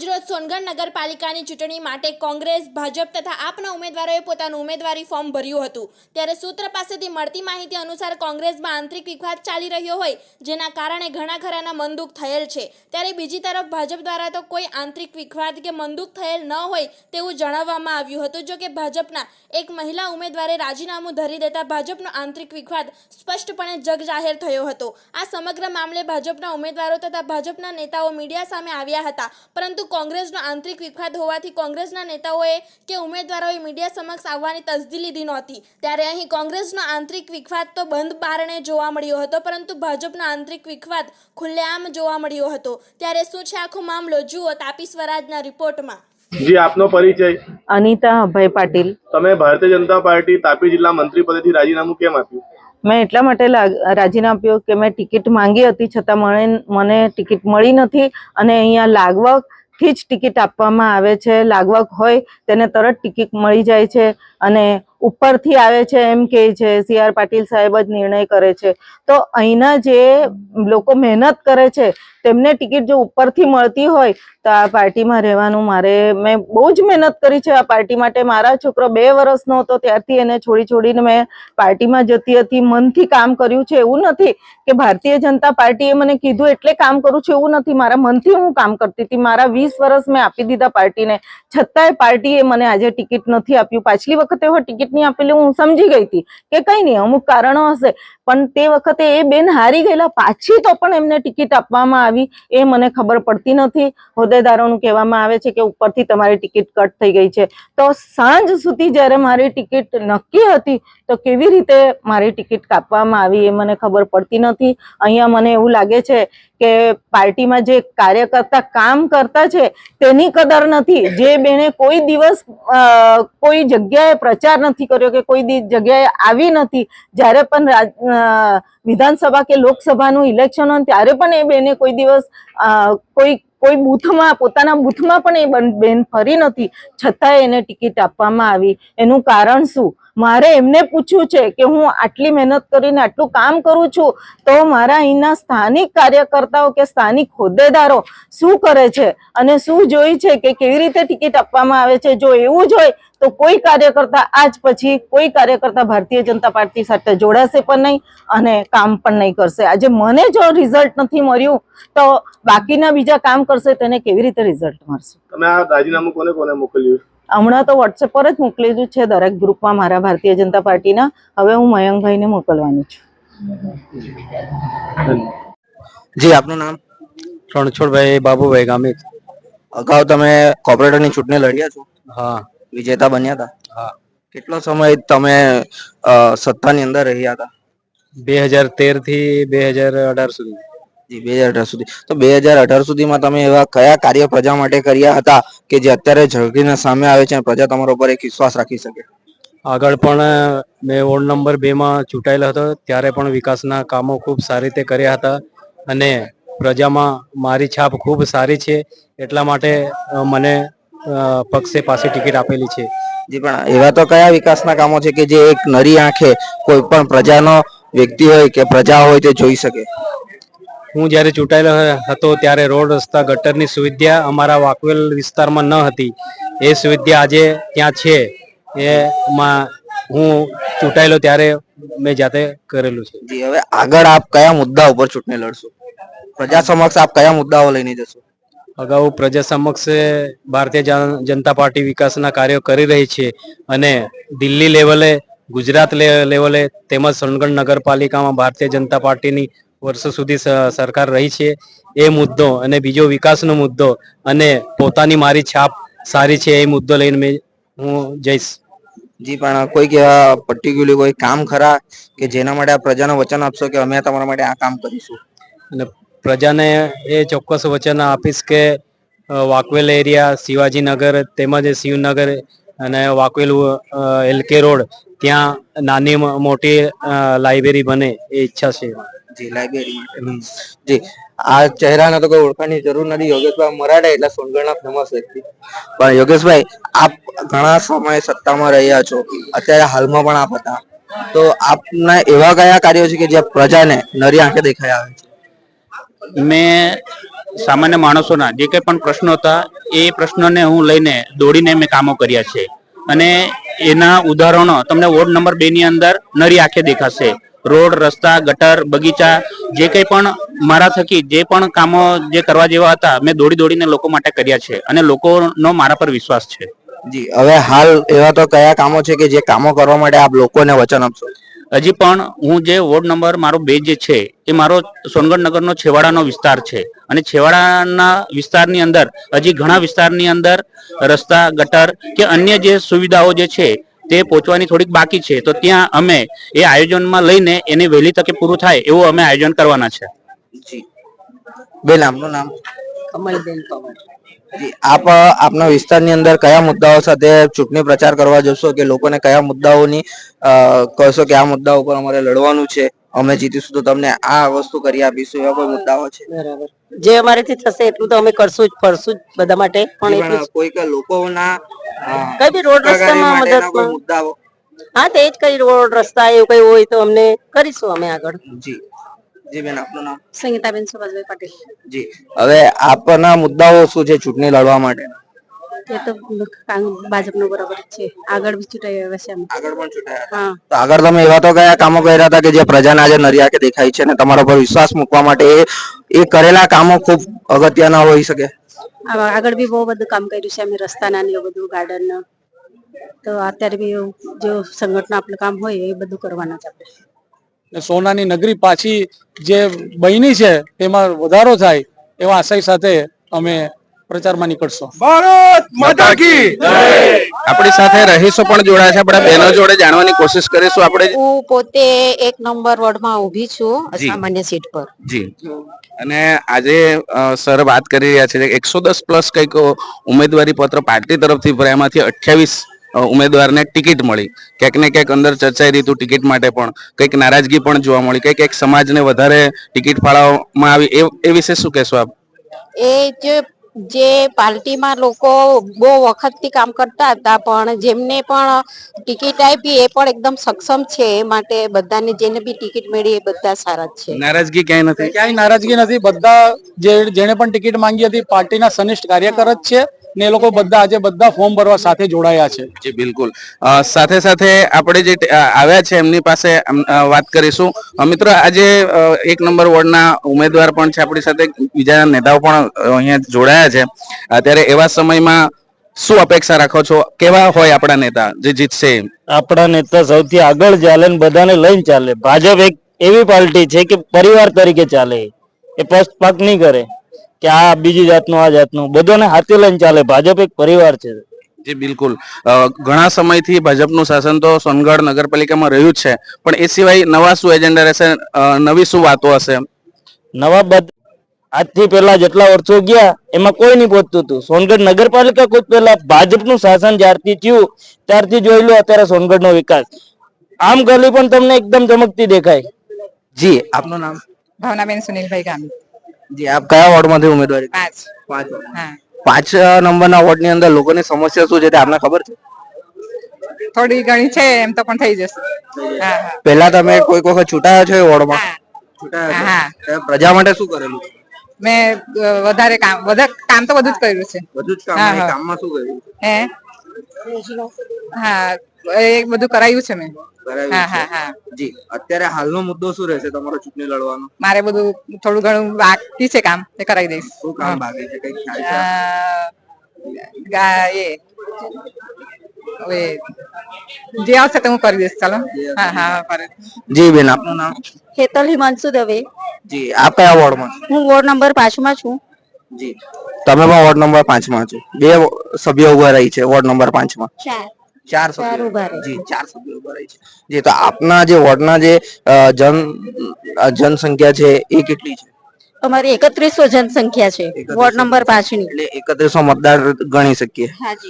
આજરોજ સોનગઢ નગરપાલિકાની ચૂંટણી માટે કોંગ્રેસ, ભાજપ તથા આપના ઉમેદવારોએ પોતાનું ઉમેદવારી ફોર્મ ભર્યું હતું. ત્યારે સૂત્ર પાસેથી મળતી માહિતી અનુસાર કોંગ્રેસમાં આંતરિક વિખવાદ ચાલી રહ્યો હોય, જેના કારણે ઘણા ખરાના મનદુખ થયેલ છે. ત્યારે બીજી તરફ ભાજપ દ્વારા તો કોઈ આંતરિક વિખવાદ કે મનદુખ થયેલ ન હોય તેવું જણાવવામાં આવ્યું હતું. જો કે ભાજપના એક મહિલા ઉમેદવારે રાજીનામું ધરી દેતા ભાજપનો આંતરિક વિખવાદ સ્પષ્ટપણે જગજાહેર થયો હતો. આ સમગ્ર મામલે ભાજપના ઉમેદવારો તથા ભાજપના નેતાઓ મીડિયા સામે આવ્યા હતા. પરંતુ કોંગ્રેસનો આંતરિક વિખવાદ હોવાથી કોંગ્રેસના નેતાઓએ કે ઉમેદવારોએ મીડિયા સમક્ષ આવવાની તસદી લીધી નહોતી. ત્યારે અહીં કોંગ્રેસનો આંતરિક વિખવાદ તો બંધ બારણે જોવા મળ્યો હતો પરંતુ ભાજપનો આંતરિક વિખવાદ ખુલ્લેઆમ જોવા મળ્યો હતો. ત્યારે શું છે આખો મામલો? જુઓ તાપી સ્વરાજના રિપોર્ટમાં. જી આપનો પરિચય. અનિતા અભય પાટીલ. તમે ભારતીય જનતા પાર્ટી તાપી જિલ્લા મંત્રી પદેથી રાજીનામું કેમ આપ્યું? મેં એટલા માટે રાજીનામું આપ્યું કે મેં ટિકિટ માંગી હતી છતાં મને મને ટિકિટ મળી નથી અને અહીંયા લાગવકથી જ ટિકિટ આપવામાં આવે છે. લાગવક હોય તેને તરત ટિકિટ મળી જાય છે અને ઉપરથી આવે છે એમ કે છે, સી આર પાટીલ સાહેબ જ નિર્ણય કરે છે. તો અહીંના જે લોકો મહેનત કરે છે, તેમને ટિકિટ જો ઉપરથી મળતી હોય, તો આ પાર્ટીમાં રહેવાનું મારે, મેં બહુ જ મહેનત કરી છે આ પાર્ટી માટે. મારા છોકરો બે વર્ષનો હતો, ત્યારથી એને છોડી છોડીને મેં પાર્ટીમાં જતી હતી. મનથી કામ કર્યું છે, એવું નથી કે ભારતીય જનતા પાર્ટીએ મને કીધું એટલે કામ કરું છું, એવું નથી. મારા મનથી હું કામ કરતી હતી. મારા વીસ વર્ષ મેં આપી દીધા પાર્ટીને. છતાંય પાર્ટીએ મને આજે ટિકિટ નથી આપ્યું. પાછલી વખતે હું ટિકિટ નહીં આપેલી હું સમજી ગઈ હતી કે કઈ નહીં, અમુક કારણો હશે. પણ તે વખતે એ બેન હારી ગયેલા પાછી તો પણ એમને ટિકિટ આપવામાં આવી. એ મને ખબર પડતી નથી. હોદ્દેદારોનું કહેવામાં આવે છે કે ઉપરથી તમારી ટિકિટ કટ થઈ ગઈ છે. તો સાંજ સુધી જ્યારે મારી ટિકિટ નક્કી હતી, તો કેવી રીતે મારી ટિકિટ કાપવામાં આવી એ મને ખબર પડતી નથી. અહીંયા મને એવું લાગે છે કે પાર્ટીમાં જે કાર્યકર્તા કામ કરતા છે, તેની કદર નથી. જે બેને કોઈ દિવસ કોઈ જગ્યાએ પ્રચાર નથી કર્યો કે કોઈ દી- જગ્યાએ આવી નથી, જ્યારે પણ વિધાનસભા કે લોકસભાનું ઇલેક્શન હોય ત્યારે પણ એ બેને કોઈ દિવસ કોઈ કોઈ બૂથમાં, પોતાના બૂથમાં પણ એ બેન ફરી નથી. છતાંય એને ટિકિટ આપવામાં આવી. એનું કારણ શું? મારે એમને પૂછવું છે કે હું આટલી મહેનત કરીને આટલું કામ કરું છું, તો મારા અહીંના સ્થાનિક કાર્યકર્તાઓ કે સ્થાનિક હોદ્દેદારો શું કરે છે? અને શું જોઈ છે કે કેવી રીતે ટિકિટ આપવામાં આવે છે? જો એવું જ હોય, તો કોઈ કાર્યકર્તા આજ પછી, કોઈ કાર્યકર્તા ભારતીય જનતા પાર્ટી સાથે જોડાશે પણ નહીં અને કામ પણ નહીં કરશે. આજે મને જો રિઝલ્ટ નથી મળ્યું, તો બાકીના બીજા કામ કરશે, તેને કેવી રીતે રિઝલ્ટ મળશે? તમે આ રાજીનામું કોને કોને મોકલ્યું? હમણાં તો વોટ્સએપ પર જ મોકલેલું છે દરેક ગ્રુપમાં મારા ભારતીય જનતા પાર્ટીના. હવે હું મયંકભાઈને મોકલવાની છું. જી આપનું નામ? રણછોડભાઈ બાબુભાઈ ગામિત. અગાઉ તમે કોર્પોરેટરની ચૂંટણી લડ્યા છો? હા. વિજેતા બન્યા હતા? હા. કેટલો સમય તમે સત્તાની અંદર રહ્યા હતા? બે હજાર તેરથી બે હજાર અઢાર સુધી. બે હજાર અઢાર સુધી. તો બે હજાર અઢાર સુધીમાં તમે એવા કયા કાર્ય પ્રજા માટે કર્યા હતા કે જે અત્યારે ઝળકીને સામે આવે છે અને પ્રજા તમારા ઉપર એક વિશ્વાસ રાખી શકે? આગળ પણ મેં વોર્ડ નંબર બે માં ચૂંટાયેલો હતો. ત્યારે પણ વિકાસના કામો ખૂબ સારી રીતે કર્યા હતા. અને પ્રજામાં મારી છાપ ખૂબ સારી છે. એટલા માટે મને પક્ષે પાસે ટિકિટ આપેલી છે. જી પણ એવા તો કયા વિકાસના કામો છે કે જે એક નરી આંખે કોઈ પણ પ્રજાનો વ્યક્તિ હોય કે પ્રજા હોય તે જોઈ શકે? હું જ્યારે ચૂંટાયેલો હતો ત્યારે રોડ રસ્તા ગટરની સુવિધા અમારા વાકવેલ વિસ્તારમાં ન હતી. એ સુવિધા આજે ત્યાં છે. એમાં હું ચૂંટાયેલો ત્યારે મેં જાતે કરેલું છે. જી હવે આગળ આપ કયા મુદ્દા ઉપર ચૂંટણી લડશો? પ્રજા સમક્ષ આપ કયા મુદ્દાઓ લઈને જશો? અગાઉ પ્રજા સમક્ષ ભારતીય જન- જનતા પાર્ટી વિકાસના કાર્યો કરી રહી છે અને દિલ્હી લેવલે ગુજરાત લેવલે તેમજ સોનગઢ નગરપાલિકામાં ભારતીય જનતા પાર્ટીની વર્ષો સુધી સરકાર રહી છે એ મુદ્દો અને બીજો વિકાસનો મુદ્દો અને પોતાની મારી છાપ સારી છે એ મુદ્દો લઈને મેં હું જઈશ. જી પણ કોઈક પર્ટિક્યુલર કોઈ કામ ખરા કે જેના માટે આ પ્રજાને વચન આપશો કે અમે તમારા માટે આ કામ કરીશું? અને પ્રજાને એ ચોક્કસ વચન આપીશ કે વાકવેલ એરિયા શિવાજીનગર તેમજ શિવનગર અને વાકવેલ એલકે રોડ ત્યાં નાની મોટી લાઇબ્રેરી બને એ ઈચ્છા છે. જી લાઇબ્રેરી માટે જી આ ચહેરાને તો કોઈ ઓળખાણની જરૂર નથી. યોગેશભાઈ મરાડા એટલે સોનગઢના ફેમસ વ્યક્તિ. પણ યોગેશભાઈ આપ ઘણા સમય સત્તામાં રહ્યા છો. અત્યારે હાલમાં પણ આપ હતા. તો આપના એવા કયા કાર્યો છે કે જે પ્રજાને નરી આંખે દેખાઈ આવે છે? મેં સામાન્ય માણસોના જે કંઈ પણ પ્રશ્નો હતા એ પ્રશ્નોને હું લઈને દોડીને મેં કામો કર્યા છે. અને એના ઉદાહરણો તમને વોર્ડ નંબર બે ની અંદર નરી આંખે દેખાશે. રોડ રસ્તા ગટર બગીચા જે કંઈ પણ મારા થકી જે પણ કામો જે કરવા જેવા હતા મેં દોડી દોડીને લોકો માટે કર્યા છે. અને લોકોનો મારા પર વિશ્વાસ છે. જી હવે હાલ એવા તો કયા કામો છે કે જે કામો કરવા માટે આપ લોકોને વચન આપશો? હજી પણ હું જે વોર્ડ નંબર મારો બે જે છે એ મારો સોનગઢ નગરનો છેવાડાનો વિસ્તાર છે. અને છેવાડાના વિસ્તારની અંદર હજી ઘણા વિસ્તારની અંદર રસ્તા ગટર કે અન્ય જે સુવિધાઓ જે છે તે પહોંચવાની થોડીક બાકી છે. તો ત્યાં અમે એ આયોજનમાં લઈને એને વહેલી તકે પૂરું થાય એવું અમે આયોજન કરવાના છે. જી. બેન આપનું નામ? કમલબેન પવાર. જી. આપ આપના વિસ્તારની અંદર કયા મુદ્દાઓ સાથે ચૂંટણી પ્રચાર કરવા જશો? કે લોકોને કયા મુદ્દાઓની કહશો કહેશો કે આ મુદ્દાઓ પર અમારે લડવાનું છે? અમે જીતીશું તો તમને આ વસ્તુ કરી આપીશું એવા કોઈ મુદ્દાઓ છે? બરાબર. જે અમારેથી થશે એટલું તો અમે કરશું જ કરશું જ બધા માટે પણ એટલું કોઈક લોકોના કઈ બી રોડ રસ્તામાં મદદ મુદ્દાઓ? હા તે જ કઈ રોડ રસ્તા એવું કઈ હોય તો અમને કરીશું અમે આગળ. જી. જી બેન આપનું નામ? સંગીતાબેન સુભાષભાઈ પટેલ. જી. હવે આપના મુદ્દાઓ શું છે ચૂંટણી લડવા માટે? એ તો ભાજપનો બરાબર છે. આગળ બી ચૂંટાઈ આવ્યા છે આગળ પણ ચૂંટાયા તો આગળ તમે એવા તો કયા કામો કર્યા હતા કે જે પ્રજાને આજે નરિયા કે દેખાય છે અને તમારા પર વિશ્વાસ મૂકવા માટે એ એ કરેલા કામો ખૂબ અગત્યના હોઈ શકે? આ- આગળ બી બહુ બધું કામ કર્યું છે. અમે રસ્તાના ને એવું બધું ગાર્ડન તો અત્યારે બી એવું જો સંગઠન આપણું કામ હોય એ બધું કરવાના છે આપણે. સોનાની નગરી પાછી જે બની છે તેમાં વધારો થાય એવા આશય સાથે અમે પ્રચારમાં નીકળશું. આપણી સાથે રહીશો પણ જોડાયા છે. આપણા બહેનો જોડે જાણવાની કોશિશ કરીશું આપણે. હું પોતે એક નંબર વોર્ડમાં ઊભી છું સામાન્ય સીટ પર. જી. અને આજે સર વાત કરી રહ્યા છે કે એકસો દસ પ્લસ કંઈક ઉમેદવારી પત્ર પાર્ટી તરફથી ભરાયામાંથી અઠ્યાવીસ ઉમેદવારને ટિકિટ મળી. ક્યાંક ને ક્યાંક અંદર ચર્ચાઈ રહી ટિકિટ માટે પણ. કંઈક નારાજગી પણ જોવા મળી. કંઈક એક સમાજને વધારે ટિકિટ ફાળવવામાં આવી. એ એ વિશે શું કહેશો આપ? એ જે જે પાર્ટીમાં લોકો બહુ વખતથી કામ કરતા હતા પણ જેમને પણ ટિકિટ આપી એ પણ એકદમ સક્ષમ છે એ માટે બધાને જેને બી ટિકિટ મળી એ બધા સારા જ છે. નારાજગી ક્યાંય નથી? ક્યાંય નારાજગી નથી. બધા જે જેણે પણ ટિકિટ માંગી હતી પાર્ટીના સનિષ્ઠ કાર્યકર જ છે. ને એ લોકો બધા આજે બધા ફોર્મ ભરવા સાથે જોડાયા છે. જી બિલકુલ. સાથે સાથે આપણે જે આવ્યા છે એમની પાસે વાત કરીશું. મિત્રો આજે એક નંબર વોર્ડના ઉમેદવાર પણ છે આપણી સાથે બીજા નેતાઓ પણ અહીંયા જોડાયા છે. અત્યારે એવા સમયમાં શું અપેક્ષા રાખો છો? કેવા હોય આપણા નેતા જે જીતશે આપણા નેતા સૌથી આગળ ચાલે ને બધાને લઈને ચાલે. ભાજપ એક એવી પાર્ટી છે કે પરિવાર તરીકે ચાલે. એ પક્ષપાત નહીં કરે. કે આ બીજી જાતનું આ જાતનું. બધાને હાથે લઈને ચાલે. ભાજપ એક પરિવાર છે. જી બિલકુલ. ઘણા સમયથી ભાજપનું શાસન તો સોનગઢ નગરપાલિકામાં રહ્યું જ છે. પણ એ સિવાય નવા શું એજન્ડા રહેશે? નવી શું વાતો હશે? નવા બદ આજથી પહેલા જેટલા વર્ષો ગયા એમાં કોઈ નહીં પહોંચતું હતું. સોનગઢ નગરપાલિકા કોઈ પહેલા ભાજપનું શાસન જ્યારથી થયું ત્યારથી જોઈ લો અત્યારે સોનગઢનો વિકાસ. આમ ગલી પણ તમને એકદમ ચમકતી દેખાય. જી આપનું નામ? ભાવનાબેન સુનિલભાઈ ગામી જી આપ કયા વોર્ડમાંથી ઉમેદવારી પાંચ. પાંચ. હા. પાંચ નંબરના વોર્ડની અંદર લોકોની સમસ્યા શું છે તે આપને ખબર છે? થોડી ઘણી છે એમ તો પણ થઈ જશે. હા પહેલા તમે કોઈક વખત છૂટાયા છો એ વોર્ડમાં? છૂટાયા. છો? પ્રજા માટે શું કરેલું? મેં વધારે કામ વધારે કામ તો બધું જ કર્યું છે. બધું જ કામ. કામમાં શું કર્યું? હે? હા. એ બધું કરાયું છે મેં. હા હા હા. જી અત્યારે હાલનો મુદ્દો શું રહેશે તમારો ચૂંટણી લડવાનો? મારે બધું થોડું ઘણું બાકી છે કામ એ કરાવી દઈશ. શું કામ બાકી છે? કઈ ખ્યાલ છે? એ. જે આવશે તો હું કરી દઈશ ચાલો. હા હા જી બેન આપનું નામ? હેતલ હિમાંશુ દવે. જી આપ કયા વોર્ડમાં છો? હું વોર્ડ નંબર પાંચમાં છું. જી. તમે પણ વોર્ડ નંબર પાંચમાં છો. બે સભ્યો ઊભા રહી છે વોર્ડ નંબર પાંચમાં. ચાર. ચાર સભ્યો જી ચાર સભ્યો ઊભા રહી છે. જી તો આપના જે વોર્ડના જે જન જનસંખ્યા છે એ કેટલી છે? અમારી એકત્રીસો જનસંખ્યા છે. વોર્ડ નંબર પાંચની. એટલે એકત્રીસો મતદાર ગણી શકીએ.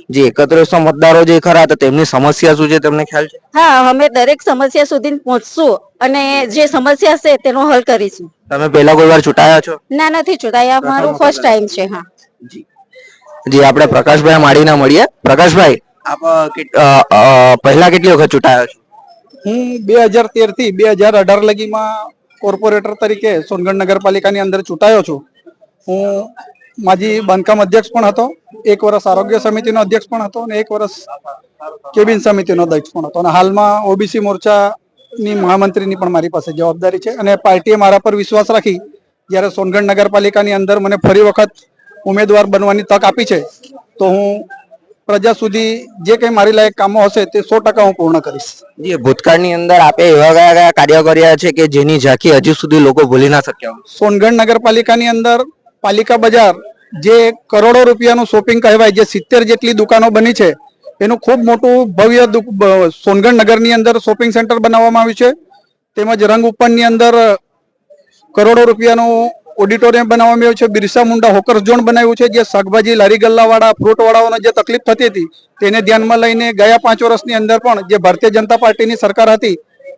જે. એકત્રીસો મતદારો જે ખરા તો તેમની સમસ્યા શું છે તમને ખ્યાલ છે? હા અમે દરેક સમસ્યા સુધી પહોંચશું અને જે સમસ્યા છે તેનો હલ કરીશું. તમે પહેલા કોઈ વાર ચૂંટાયા છો? ના નથી ચૂંટાયા. મારો ફર્સ્ટ ટાઈમ છે હા. જી. જી આપણે પ્રકાશભાઈ માળીના મળીએ. પ્રકાશભાઈ આપ પહેલા કેટલી વખત ચૂંટાયો છો? હું બે હજાર તેરથી બે હજાર અઢાર લગીમાં કોર્પોરેટર તરીકે સોનગઢ નગરપાલિકાની અંદર ચૂંટાયો છું. હું માજી બાંધકામ અધ્યક્ષ પણ હતો, એક વર્ષ આરોગ્ય સમિતિનો અધ્યક્ષ પણ હતો અને એક વર્ષ કેબિન સમિતિનો અધ્યક્ષ પણ હતો. અને હાલમાં ઓબીસી મોરચાની મહામંત્રીની પણ મારી પાસે જવાબદારી છે અને પાર્ટીએ મારા પર વિશ્વાસ રાખી, જ્યારે સોનગઢ નગરપાલિકાની અંદર મને ફરી વખત ઉમેદવાર બનવાની તક આપી છે, તો હું પ્રજા સુધી જે કંઈ મારી લાયક કામો હશે તે સો ટકા હું પૂર્ણ કરીશ જી ભૂતકાળની અંદર આપે એવા કયા કયા કાર્યો કર્યા છે કે જેની ઝાંખી હજુ સુધી લોકો ભૂલી ના શક્યા? સોનગઢ નગરપાલિકાની અંદર પાલિકા બજાર જે કરોડો રૂપિયાનું શોપિંગ કહેવાય જે સિત્તેર જેટલી દુકાનો બની છે એનું ખૂબ મોટું ભવ્ય સોનગઢ નગરની અંદર શોપિંગ સેન્ટર બનાવવામાં આવ્યું છે તેમજ રંગ ઉપરની અંદર કરોડો રૂપિયાનું ઓડિટોરિયમ બનાવવામાં આવ્યું છે. બિરસા મુંડા હોકર ઝોન બનાવ્યું છે જે શાકભાજી લારી ગલ્લાવાળા ફ્રૂટ વાળાઓને જે તકલીફ થતી હતી તેને ધ્યાનમાં લઈને ગયા પાંચ વર્ષની અંદર પણ જે ભારતીય જનતા પાર્ટીની સરકાર હતી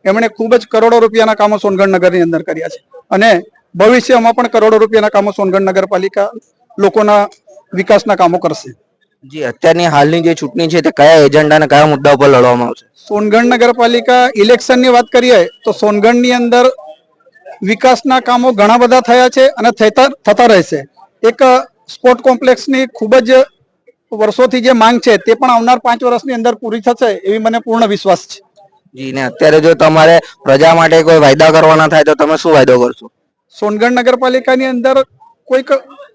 એમણે ખૂબ જ કરોડો રૂપિયાના કામો સોનગઢ નગરની અંદર કર્યા છે. અને ભવિષ્યમાં પણ કરોડો રૂપિયાના કામો સોનગઢ નગરપાલિકા લોકોના વિકાસના કામો કરશે. જી અત્યારની હાલની જે ચૂંટણી છે તે કયા એજન્ડા અને કયા મુદ્દા ઉપર લડવામાં આવશે? સોનગઢ નગરપાલિકા ઇલેક્શનની વાત કરીએ તો સોનગઢની અંદર વિકાસના કામો ઘણા બધા થયા છે અને થતા રહેશે. એક સ્પોર્ટ કોમ્પ્લેક્સની ખૂબ જ વર્ષોથી જે માંગ છે તે પણ આવનાર પાંચ વર્ષની અંદર પૂરી થશે એવી મને પૂર્ણ વિશ્વાસ છે. જી ને અત્યારે જો તમારે પ્રજા માટે કોઈ વાયદા કરવાના થાય તો તમે શું વાયદો કરશો? સોનગઢ નગરપાલિકાની અંદર કોઈક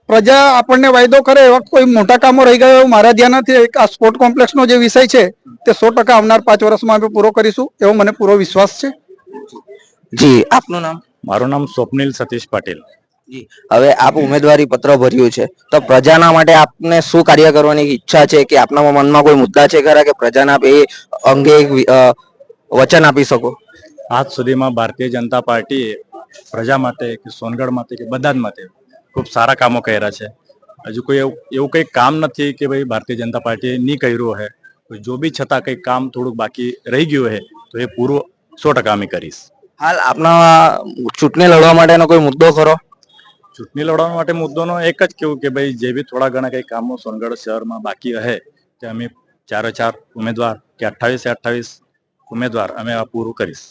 પ્રજા આપણને વાયદો કરે એવા કોઈ મોટા કામો રહી ગયા એવું મારા ધ્યાન નથી. આ સ્પોર્ટ કોમ્પ્લેક્સનો જે વિષય છે તે સો ટકા આવનાર પાંચ વર્ષમાં અમે પૂરો કરીશું એવો મને પૂરો વિશ્વાસ છે. જી આપનું નામ? મારું નામ સ્વપ્નિલ સતીશ પટેલ. હવે આપ ઉમેદવારી પત્ર ભર્યું છે. તો પ્રજાના માટે આપને શું કાર્ય કરવાની ઈચ્છા છે કે આપના મનમાં કોઈ મુદ્દા છે ખરા કે પ્રજાના આપ એ અંગે એક વચન આપી શકો? આજ સુધીમાં ભારતીય જનતા પાર્ટીએ પ્રજા માટે કે સોનગઢ માટે કે બધા જ માટે ખૂબ સારા કામો કર્યા છે. હજુ કોઈ એવું એવું કંઈ કામ નથી કે ભાઈ ભારતીય જનતા પાર્ટીએ નહીં કર્યું હે જો બી છતાં કંઈ કામ થોડુંક બાકી રહી ગયું હે તો એ પૂરું સો ટકા અમે કરીશ. હાલ આપના ચૂંટણી લડવા માટેનો કોઈ મુદ્દો ખરો ચૂંટણી લડવા માટે મુદ્દોનો એક જ કેવું કે ભાઈ જે બી થોડા ઘણા કંઈ કામો સોનગઢ શહેરમાં બાકી રહે તે અમે ચારે ચાર ઉમેદવાર કે અઠ્ઠાવીસ અઠ્ઠાવીસ ઉમેદવાર અમે આ પૂરું કરીશ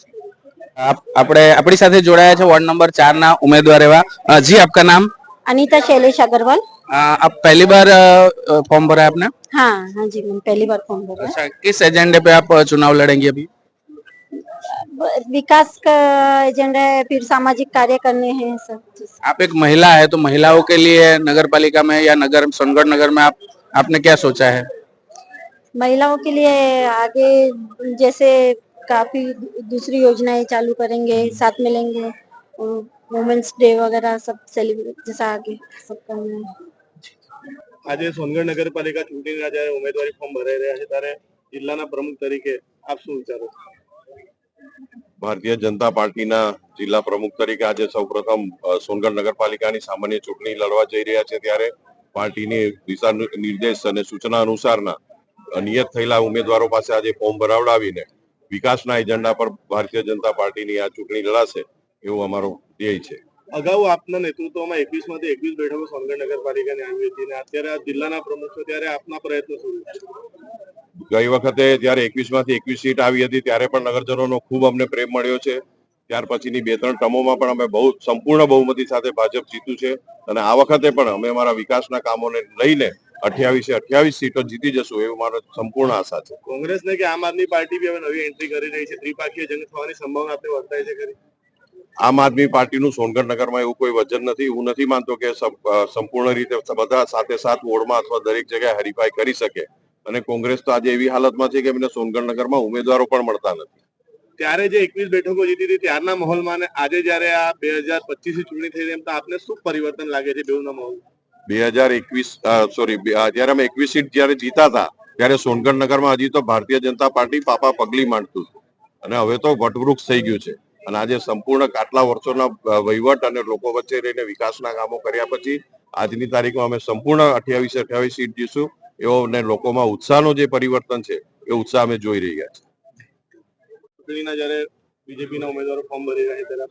આપ- આપણે આપણી સાથે જોડાયા છે વોર્ડ નંબર ચાર ના ઉમેદવાર એવા અ, જી આપકા નામ अनीता शैलेश अग्रवाल अ, आप पहली बार फॉर्म भरा है आपने हाँ हाँ जी मैंने पहली बार फॉर्म भरा अच्छा किस एजेंडे पे आप अ, चुनाव लड़ेंगे अभी ब- विकास का एजेंडा है फिर सामाजिक कार्य करने हैं सब चीज़। आप एक महिला है तो महिलाओं के लिए नगर पालिका में या नगर सोनगढ़ नगर में आप आपने क्या सोचा है महिलाओं के लिए आगे जैसे काफी दूसरी योजनाएं चालू करेंगे साथ मिलेंगे वुमेन्स डे वगैरह सब सेलिब्रेट जैसा आगे सब करना है આજે સોનગઢ નગરપાલિકા ચૂંટણીના જ્યારે ઉમેદવારી ફોર્મ ભરાઈ રહ્યા છે ત્યારે જિલ્લાના પ્રમુખ તરીકે આપ શું વિચારો છો ભારતીય જનતા પાર્ટીના જિલ્લા પ્રમુખ તરીકે આજે સૌપ્રથમ સોનગઢ નગરપાલિકાની સામાન્ય ચૂંટણી લડવા જઈ રહ્યા છે ત્યારે પાર્ટીની દિશા નિર્દેશ અને સૂચના અનુસારના નિયત થયેલા ઉમેદવારો પાસે આજે ફોર્મ ભરાવડાવીને વિકાસના એજન્ડા પર ભારતીય જનતા પાર્ટીની આ ચૂંટણી લડાશે એવું અમારો ધ્યેય છે અગાઉ આપના નેતૃત્વમાં એકવીસમાંથી એકવીસ બેઠકો સોનગઢ નગરપાલિકાની આવી હતી અત્યારે આ જિલ્લાના પ્રમુખ છો ત્યારે આપના પ્રયત્નો શું? ગઈ વખતે જ્યારે એકવીસમાંથી એકવીસ સીટ આવી હતી ત્યારે પણ નગરજનોનો ખૂબ અમને પ્રેમ મળ્યો છે. ત્યાર પછીની બે ત્રણ ટર્મોમાં પણ અમે બહુ સંપૂર્ણ બહુમતી સાથે ભાજપ જીત્યું છે. અને આ વખતે પણ અમે અમારા વિકાસના કામોને લઈને અઠ્યાવીસે અઠ્યાવીસ સીટો જીતી જશું એવું મારો સંપૂર્ણ આશા છે. કોંગ્રેસ ને કે આમ આદમી પાર્ટી બી હવે નવી એન્ટ્રી કરી રહી છે. ત્રિપાક્ષીય જંગ થવાની સંભાવના આપણે વર્તાય છે ખરી? આમ આદમી પાર્ટીનું સોનગઢ નગરમાં એવું કોઈ વજન નથી. હું નથી માનતો કે સંપૂર્ણ રીતે બધા સાથે સાથ વોર્ડમાં અથવા દરેક જગ્યાએ હરીફાઈ કરી શકે. અને કોંગ્રેસ તો આજે એવી હાલતમાં છે કે એમને સોનગઢ નગરમાં ઉમેદવારો પણ મળતા નથી. ત્યારે જે એકવીસ બેઠકો જીતી હતી ત્યારના માહોલમાં અને આજે જયારે આ બે હજાર પચીસ ચૂંટણી થઈ એમ તો આપને શું પરિવર્તન લાગે છે બેઉના માહોલ? બે હજાર એકવીસ સોરી જયારે અમે એકવીસ સીટ જયારે જીતા હતા ત્યારે સોનગઢનગરમાં હજી તો ભારતીય જનતા પાર્ટી પાપા પગલી માંડતું હતું. અને હવે તો વટવૃક્ષ થઈ ગયું છે. અને આજે સંપૂર્ણ આટલા વર્ષોના વહીવટ અને લોકો વચ્ચે રહીને વિકાસના કામો કર્યા પછી આજની તારીખમાં અમે સંપૂર્ણ અઠ્યાવીસ અઠ્યાવીસ સીટ જીશું. એવો ને લોકોમાં ઉત્સાહનો જે પરિવર્તન છે એ ઉત્સાહ અમે જોઈ રહ્યા છીએ. ચૂંટણીના જયારે બીજેપીના ઉમેદવારો ફોર્મ ભરી રહ્યા છે ત્યારે?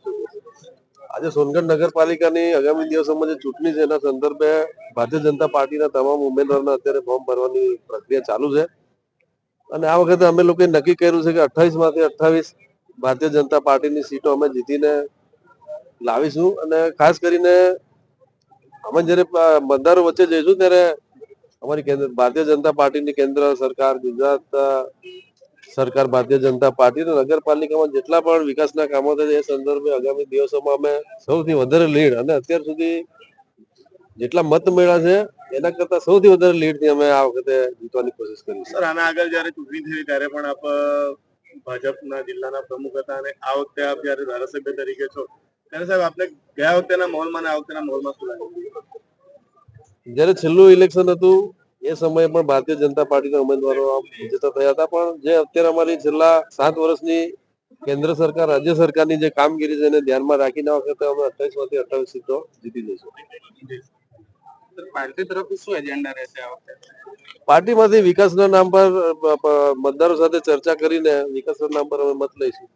આજે સોનગઢ નગરપાલિકાની આગામી દિવસોમાં જે ચૂંટણી છે એના સંદર્ભે ભારતીય જનતા પાર્ટીના તમામ ઉમેદવારોના અત્યારે ફોર્મ ભરવાની પ્રક્રિયા ચાલુ છે. અને આ વખતે અમે લોકોએ નક્કી કર્યું છે કે અઠ્ઠાવીસમાંથી અઠ્ઠાવીસ ભારતીય જનતા પાર્ટીની સીટો અમે જીતીને લાવીશું. અને ખાસ કરીને અમે જયારે મતદારો વચ્ચે જઈશું ત્યારે અમારી કેન્દ્ર ભારતીય જનતા પાર્ટીની કેન્દ્ર સરકાર, ગુજરાત સરકાર, ભારતીય જનતા પાર્ટી નગરપાલિકામાં જેટલા પણ વિકાસના કામો થાય એ સંદર્ભે આગામી દિવસોમાં અમે સૌથી વધારે લીડ અને અત્યાર સુધી જેટલા મત મળ્યા છે, એના કરતા સૌથી વધારે લીડથી અમે આ વખતે જીતવાની કોશિશ કરી સર આના આગળ જયારે ચૂંટણી થઈ ત્યારે પણ આપ ભાજપના જિલ્લાના પ્રમુખ હતા અને આ વખતે આપ જયારે ધારાસભ્ય તરીકે છો, ત્યારે સાહેબ આપને ગયા વખતેના માહોલમાં આ વખતેના માહોલમાં શું લાગે જયારે છેલ્લું ઇલેક્શન હતું એ સમયે પણ ભારતીય જનતા પાર્ટીના ઉમેદવારો વિજેતા થયા હતા. પણ જે અત્યારે અમારી છેલ્લા સાત વર્ષની કેન્દ્ર સરકાર રાજ્ય સરકારની જે કામગીરી છે એને ધ્યાનમાં રાખીને આ વખતે અમે અઠ્યાવીસમાંથી અઠ્યાવીસ સીટો જીતી જઈશું. પાર્ટી તરફથી શું એજન્ડા રહેશે આ વખતે? પાર્ટીમાંથી વિકાસના નામ પર મતદારો સાથે ચર્ચા કરીને વિકાસના નામ પર અમે મત લઈશું.